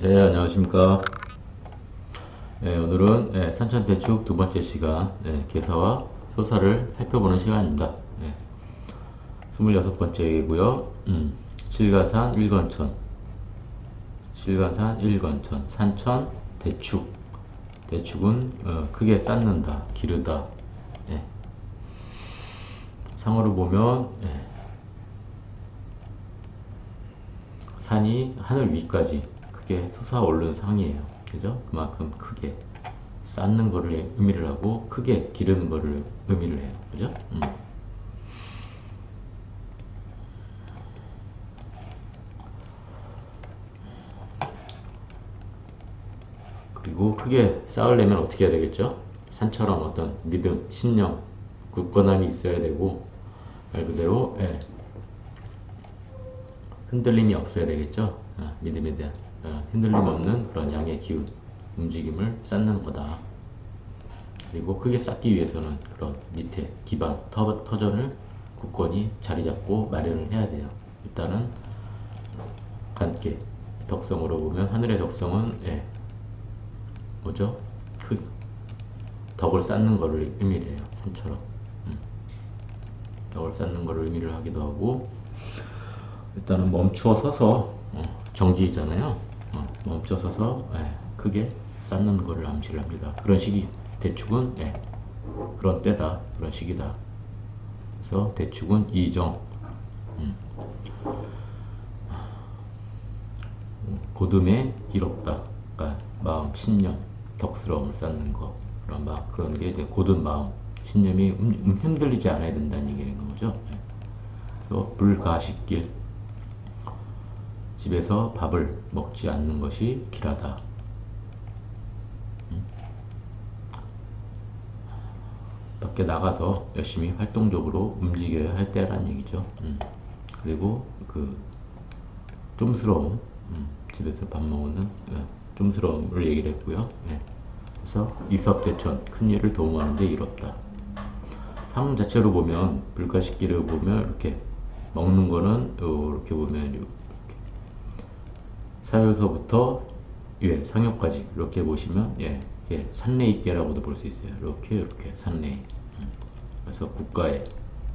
네, 안녕하십니까. 네, 오늘은 네, 산천대축 두 번째 시간, 네, 개사와 효사를 살펴보는 시간입니다. 네, 26번째이고요. 음, 칠가산 일건천, 칠가산 일건천, 산천 대축. 대축은 어, 크게 쌓는다, 기르다. 예. 상어로 보면 예, 산이 하늘 위까지 크게 솟아오르는 상이에요. 그죠? 그만큼 크게 쌓는 거를 의미를 하고 크게 기르는 거를 의미를 해요. 그죠? 음. 그리고 크게 쌓으려면 어떻게 해야 되겠죠? 산처럼 어떤 믿음, 신념, 굳건함이 있어야 되고 말 그대로 예, 흔들림이 없어야 되겠죠. 아, 믿음에 대한 아, 흔들림 없는 그런 양의 기운, 움직임을 쌓는 거다. 그리고 크게 쌓기 위해서는 그런 밑에 기반, 터, 터전을 굳건히 자리 잡고 마련을 해야 돼요. 일단은 관계, 덕성으로 보면 하늘의 덕성은 예, 뭐죠? 크, 덕을 쌓는 거를 의미를 해요. 산처럼. 음. 덕을 쌓는 거를 의미를 하기도 하고 일단은 멈추어 서서 어, 정지잖아요. 어, 멈춰 서서 예, 크게 쌓는 거를 암시를 합니다. 그런 시기 대축은 예, 그런 때다. 그런 시기다. 그래서 대축은 이정 음. 고듬에 이롭다. 그러니까 마음, 신념, 덕스러움을 쌓는 거 그런 막 그런 게 이제 고든 마음, 신념이 음, 음, 흔들리지 않아야 된다는 얘기인 거죠. 예. 그래서 불가식길 집에서 밥을 먹지 않는 것이 길하다. 음. 밖에 나가서 열심히 활동적으로 움직여야 할 때라는 얘기죠. 음. 그리고 그 좀스러움, 음. 집에서 밥 먹는 예. 좀스러움을 얘기를 했고요. 예. 그래서 이섭대천 큰 일을 도모하는데 이롭다. 삶 자체로 보면 불가식기를 보면 이렇게 먹는 거는 이렇게 보면 이렇게 사유서부터 예, 상엽까지 이렇게 보시면 예, 예 산내익계라고도 볼 수 있어요. 이렇게 이렇게 산내. 음. 그래서 국가의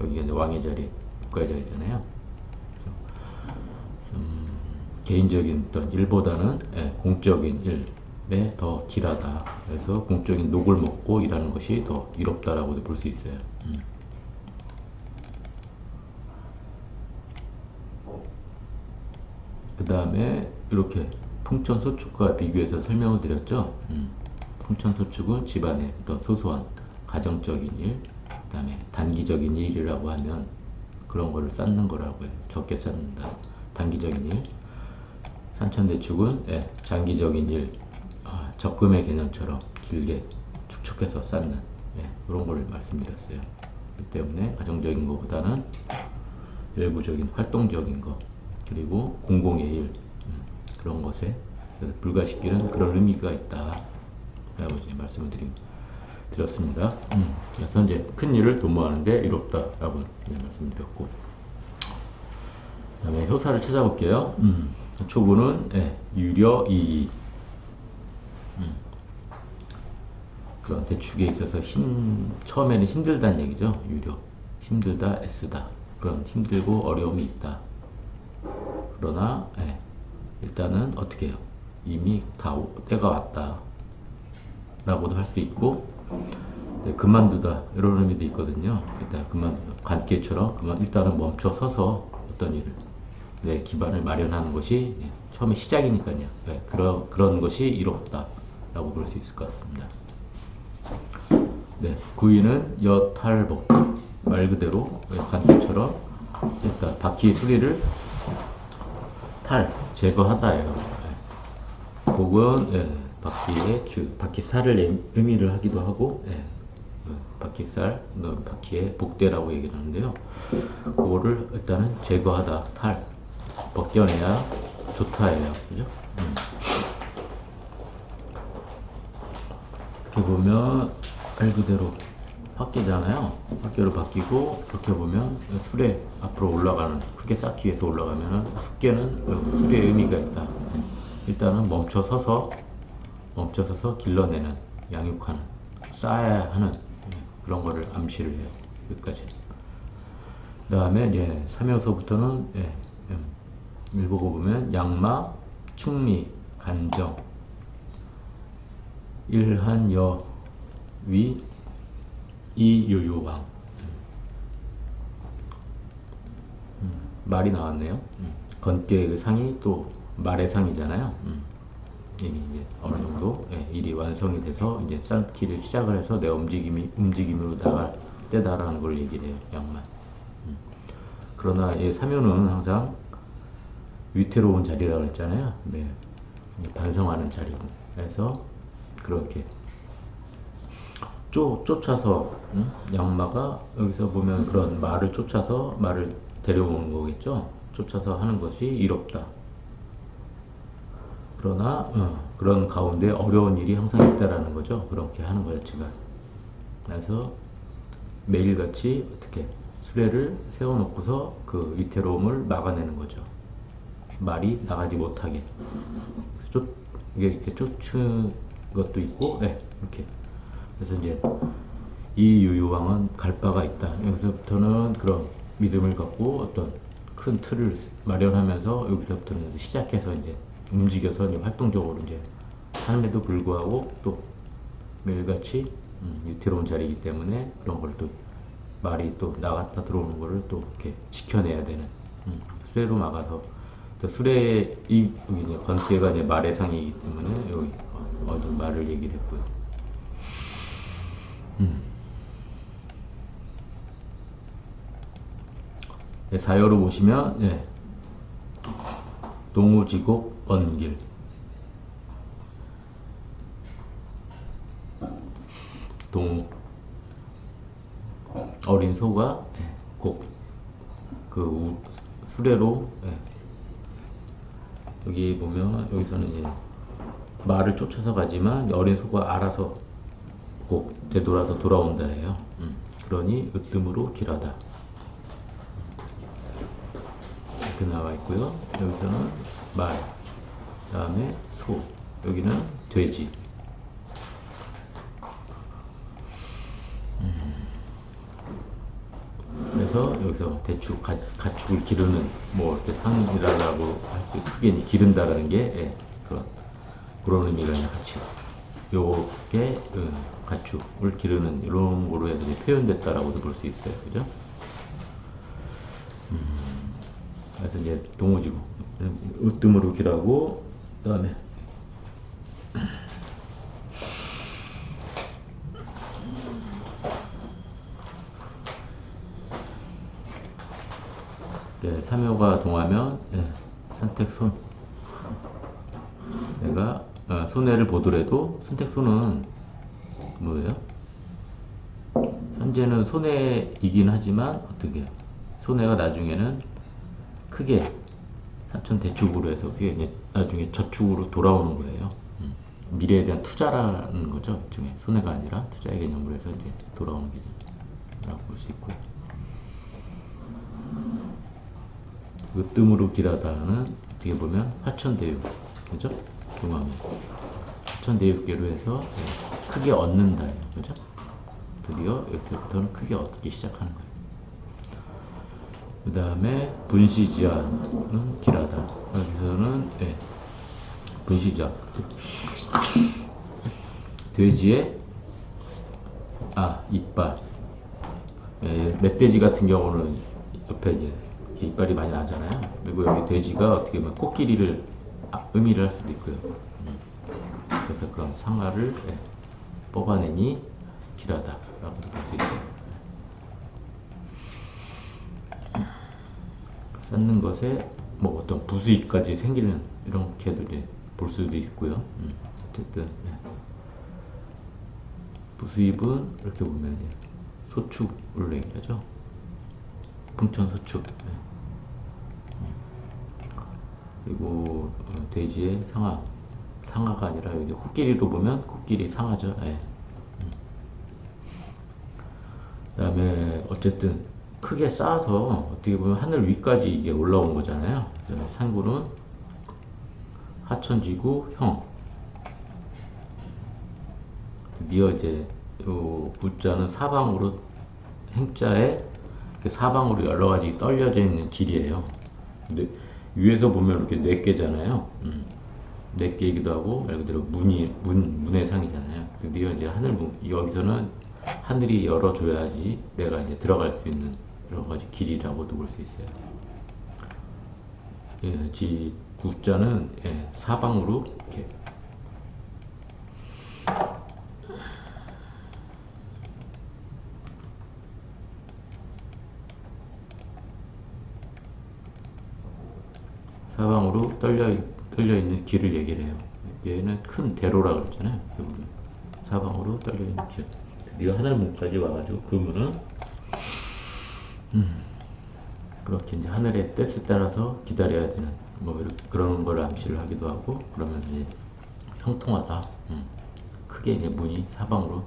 여기가 이제 왕의 자리, 국가의 자리잖아요. 음, 개인적인 어떤 일보다는 예, 공적인 일에 더 길하다. 그래서 공적인 녹을 먹고 일하는 것이 더 이롭다라고도 볼 수 있어요. 음. 그 다음에 이렇게 풍천소축과 비교해서 설명을 드렸죠. 음. 풍천소축은 집안의 어떤 소소한 가정적인 일, 그 다음에 단기적인 일이라고 하면 그런 거를 쌓는 거라고 해요. 적게 쌓는다. 단기적인 일. 산천대축은 예, 장기적인 일, 아, 적금의 개념처럼 길게 축적해서 쌓는 예, 그런 걸 말씀드렸어요. 그렇기 때문에 가정적인 것보다는 외부적인 활동적인 것 그리고 공공의 일 음, 그런 것에 불가식기는 그런 의미가 있다 라고 이제 말씀을 드린, 드렸습니다. 음, 그래서 이제 큰 일을 도모하는데 이롭다 라고 말씀드렸고 그 다음에 효사를 찾아볼게요. 음, 초구는 예, 유려 이이 음, 그런 대축에 있어서 힘, 처음에는 힘들다는 얘기죠. 유려 힘들다 애쓰다 그런 힘들고 어려움이 있다. 그러나 예, 일단은 어떻게 해요? 이미 다 오- 때가 왔다 라고도 할 수 있고 네, 그만두다 이런 의미도 있거든요. 일단 그만두다 관계처럼 그만 일단은 멈춰 서서 어떤 일을 내 기반을 마련하는 것이 예, 처음에 시작이니까요. 예, 그런 그런 것이 이롭다 라고 볼 수 있을 것 같습니다. 네, 구이는 여탈복 말 그대로 관계처럼 일단 바퀴 수리를 탈 제거하다예요. 예. 복은 예, 바퀴의 주 바퀴살을 의- 의미를 하기도 하고 예, 어, 바퀴살, 그 바퀴의 복대라고 얘기를 하는데요. 그거를 일단은 제거하다 탈 벗겨내야 좋다예요. 그죠? 음. 이렇게 보면 말 그대로 바뀌잖아요. 학교로 바뀌고 이렇게 보면 술에 앞으로 올라가는 크게 쌓기 위해서 올라가면은 숙계는 술의 의미가 있다. 네. 일단은 멈춰 서서 멈춰 서서 길러내는 양육하는 쌓아야 하는 네, 그런 거를 암시를 해요. 여기까지. 그 다음에 이제 3요소부터는 예, 예, 읽어보 보면 양마, 충미, 간정, 일한여, 위, 이유유왕. 음, 말이 나왔네요. 음, 건깨의 그 상이 또 말의 상이잖아요. 음, 이미 이제 어느 정도 예, 일이 완성이 돼서 이제 쌓기를 시작을 해서 내 움직임이 움직임으로 나갈 때다라는 걸 얘기를 해요. 양만. 음. 그러나 이 사묘는 항상 위태로운 자리라고 했잖아요. 네. 반성하는 자리고. 그래서 그렇게 쫓, 쫓아서 응? 양마가 여기서 보면 그런 말을 쫓아서 말을 데려오는 거겠죠. 쫓아서 하는 것이 이롭다. 그러나 어, 그런 가운데 어려운 일이 항상 있다라는 거죠. 그렇게 하는 거 자체가. 그래서 매일같이 어떻게 수레를 세워놓고서 그 위태로움을 막아내는 거죠. 말이 나가지 못하게. 쫓, 이게 이렇게 쫓은 것도 있고, 네, 이렇게. 그래서 이제 이 유유왕은 갈 바가 있다. 여기서부터는 그런 믿음을 갖고 어떤 큰 틀을 마련하면서 여기서부터는 시작해서 이제 움직여서 이제 활동적으로 이제 하는데도 불구하고 또 매일같이 음, 위태로운 자리이기 때문에 그런 걸 또 말이 또 나갔다 들어오는 거를 또 이렇게 지켜내야 되는 음, 수레로 막아서 또 수레의 이 이제 건태가 이제 말의 상이기 때문에 여기 어, 어느 말을 얘기를 했고요. 음. 네, 사여로 보시면 네. 동우지곡 언길 동우 어린 소가 네, 곡그 수레로 네. 여기 보면 여기서는 이제 말을 쫓아서 가지만 어린 소가 알아서 꼭 되돌아서 돌아온다예요. 음. 그러니 으뜸으로 길하다. 이렇게 나와 있고요. 여기서는 말, 다음에 소, 여기는 돼지. 음. 그래서 여기서 대충 가, 가축을 기르는 뭐 이렇게 상이라고 할 수 크게 기른다라는 게 예, 그런 의미가 그냥 같이 요게 음, 가축을 기르는 이런 거로 해서 표현됐다라고도 볼 수 있어요. 그죠? 음, 그래서 이제 동호지구 으뜸으로 길하고 그 다음에 예, 삼효가 동하면 예, 선택 손 손해를 보더라도 선택손은 뭐예요? 현재는 손해이긴 하지만 어떻게 손해가 나중에는 크게 사천 대축으로 해서 그게 이제 나중에 저축으로 돌아오는 거예요. 음. 미래에 대한 투자라는 거죠. 그 일종의 손해가 아니라 투자의 개념으로 해서 이제 돌아오는 게라고 볼 수 있고요. 으뜸으로 길하다는 어떻게 보면 화천대유 그죠? 동화면 9,400개로 해서 크게 얻는다. 그죠? 드디어 여기서부터는 크게 얻기 시작하는 거예요. 그 다음에 분시지하는 길하다. 여기서는 예, 분시지하. 돼지의 아 이빨. 예, 멧돼지 같은 경우는 옆에 이제 이빨이 많이 나잖아요. 그리고 여기 돼지가 어떻게 보면 코끼리를 아, 의미를 할 수도 있고요. 음. 그래서 그런 상아를 예, 뽑아내니 길하다라고 볼수 있어요. 쌓는 것에 뭐 어떤 부수익까지 생기는 이렇게도 이제 볼 수도 있고요. 음, 어쨌든 예. 부수입은 이렇게 보면 이제 소축을 얘기하죠. 풍천 소축. 예. 음. 그리고 어, 돼지의 상아, 상아가 아니라 여기 코끼리로 보면 코끼리 상아죠. 예. 음. 어쨌든 크게 쌓아서 어떻게 보면 하늘 위까지 이게 올라온 거잖아요. 그래서 상구는 하천지구 형. 드디어 이제 요 구자는 사방으로 행자에 사방으로 여러 가지 떨려져 있는 길이에요. 근데 위에서 보면 이렇게 네 개잖아요. 음. 네 개이기도 하고 말 그대로 문이 문 문의 상이잖아요. 드디어 이제 하늘 문 여기서는 하늘이 열어줘야지 내가 이제 들어갈 수 있는 여러 가지 길이라고도 볼 수 있어요. 예, 지 구자는 예, 사방으로 이렇게 사방으로 떨려, 떨려 있는 길을 얘기를 해요. 얘는 큰 대로라 그랬잖아요. 결국은. 사방으로 떨려 있는 길. 드디어 하늘문까지 와가지고 그 문은 음, 그렇게 이제 하늘의 뜻에 따라서 기다려야 되는 뭐 이렇게 그런 걸 암시를 하기도 하고 그러면서 이제 형통하다. 음, 크게 이제 문이 사방으로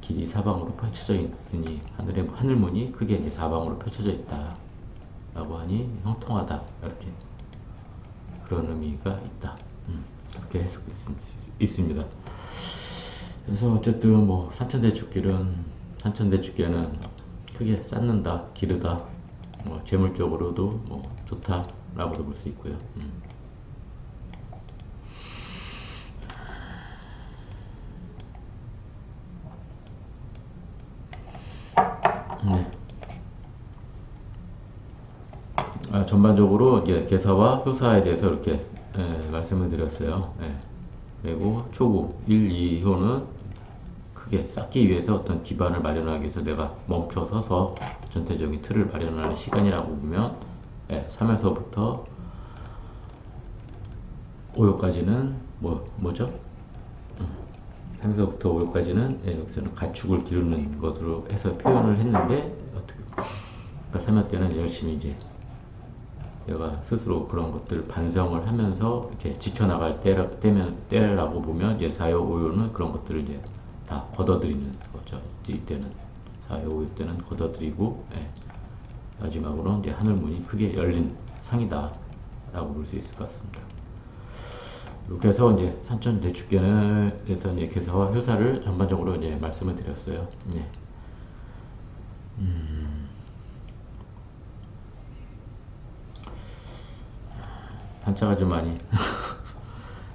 길이 사방으로 펼쳐져 있으니 하늘의 하늘문이 크게 이제 사방으로 펼쳐져 있다. 라고 하니 형통하다 이렇게 그런 의미가 있다. 음, 이렇게 해석이 있, 습니다. 그래서 어쨌든 뭐 산천대축길은 산천대축길은 크게 쌓는다 기르다 뭐 재물적으로도 뭐 좋다라고도 볼 수 있고요. 음. 네. 아, 전반적으로 이제 개사와 효사에 대해서 이렇게 예, 말씀을 드렸어요. 예. 그리고 초구 1, 2호는 크게 쌓기 위해서 어떤 기반을 마련하기 위해서 내가 멈춰 서서 전체적인 틀을 마련하는 시간이라고 보면 예, 3에서부터 5호까지는 뭐, 뭐죠? 3에서부터 5호까지는 예, 여기서는 가축을 기르는 것으로 해서 표현을 했는데 어떻게 그러니까 3회 때는 열심히 이제 내가 스스로 그런 것들을 반성을 하면서 이렇게 지켜나갈 때라, 때면, 때라고 보면 이제 4요, 5요는 그런 것들을 이제 다 걷어들이는 거죠. 이때는 4요, 5요 때는 걷어들이고 예. 마지막으로 이제 하늘문이 크게 열린 상이다 라고 볼 수 있을 것 같습니다. 이렇게 해서 이제 산천 대축견에서 이제 개사와 효사를 전반적으로 이제 말씀을 드렸어요. 네. 음. 한자가 좀 많이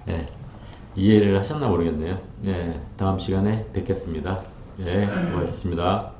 네, 이해를 하셨나 모르겠네요. 네, 다음 시간에 뵙겠습니다. 네, 수고하셨습니다.